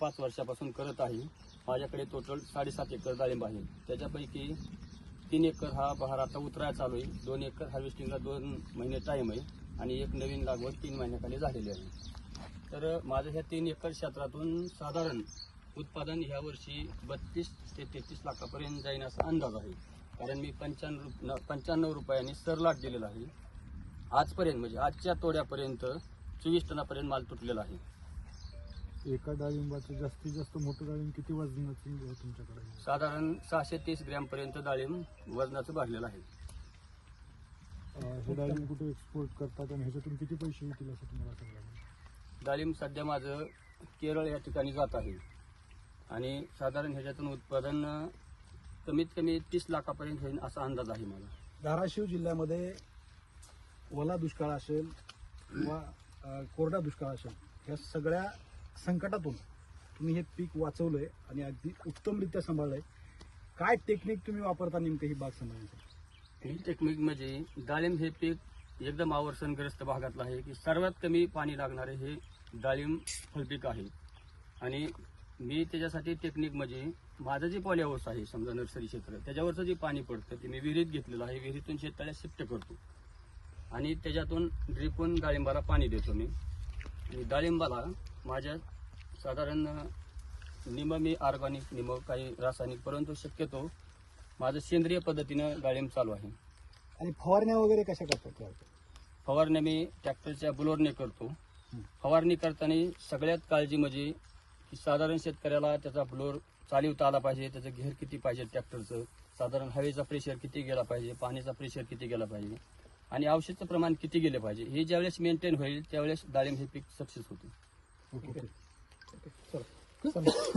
पाच वर्षापासून करत आहे. माझ्याकडे टोटल साडेसात एकर डाळिंब आहे. त्याच्यापैकी तीन एकर हा बहार आता उतरायला चालू आहे. दोन एकर हार्वेस्टिंगला दोन महिने टाईम आहे आणि एक नवीन लागवड तीन महिन्याखाली झालेली आहे. तर माझ्या ह्या तीन एकर क्षेत्रातून साधारण उत्पादन ह्या वर्षी बत्तीस ते तेहतीस लाखापर्यंत जाईन असा अंदाज आहे. कारण मी पंच्याण्णव पंच्याण्णव रुपयांनी सरलाट दिलेला आहे. आजपर्यंत म्हणजे आजच्या तोड्यापर्यंत चोवीस टनापर्यंत माल तुटलेला आहे. एका डाळिंबाचं जास्तीत जास्त मोठं डाळिंब किती वजनाचं आहे तुमच्याकडे? साधारण सहाशे तीस ग्रॅमपर्यंत डाळिंब वजनाचं भरलेलं आहे. अं, हे डाळिंब कुठे एक्सपोर्ट करतात आणि ह्याच्यातून किती पैसे येतील असं तुम्हाला सांगा डाळिंब सध्या माझं केरळ या ठिकाणी जात आहे. आणि साधारण ह्याच्यातून उत्पादन अं, कमीत कमी तीस लाखापर्यंत होईल असा अंदाज आहे मला धाराशिव जिल्ह्यामध्ये ओला दुष्काळ असेल किंवा अ, कोरडा दुष्काळ असेल या सगळ्या संकटातून तुम्ही हे पीक वाचवलंय आणि अगदी उत्तमरित्या सांभाळलंय. काय टेक्निक तुम्ही वापरता नेमकं ही बाग सांभाळण्याची ही टेक्निक म्हणजे डाळिंब हे पीक एकदम आवर्षणग्रस्त भागातलं आहे की सर्वात कमी पाणी लागणारे हे डाळिंब फळपीक आहे. आणि मी त्याच्यासाठी टेक्निक म्हणजे माझं जे पॉली हाऊस आहे समजा नर्सरी क्षेत्र त्याच्यावरचं जे पाणी पडतं ते मी विहिरीत घेतलेलं आहे विहिरीतून शेततळ्यात शिफ्ट करतो. आणि त्याच्यातून ड्रिपून डाळिंबाला पाणी देतो मी. आणि डाळिंबाला माझ्या साधारण निम मी ऑर्गॅनिक निम काही रासायनिक परंतु शक्यतो माझं सेंद्रिय पद्धतीनं डाळिंब चालू आहे. आणि फवारण्या वगैरे कशा करतात यावर? फवारणी मी ट्रॅक्टरच्या बुलोरने करतो. फवारणी करताना सगळ्यात काळजी म्हणजे की साधारण शेतकऱ्याला त्याचा ब्लोर चालवता आला पाहिजे त्याचं घेर किती पाहिजे ट्रॅक्टरचं साधारण हवेचा प्रेशर किती गेला पाहिजे पाण्याचा प्रेशर किती गेला पाहिजे. आणि औषधचं प्रमाण किती गेलं पाहिजे? हे ज्यावेळेस मेंटेन होईल त्यावेळेस डाळिंब हे पीक सक्सेस होते. ओके चला.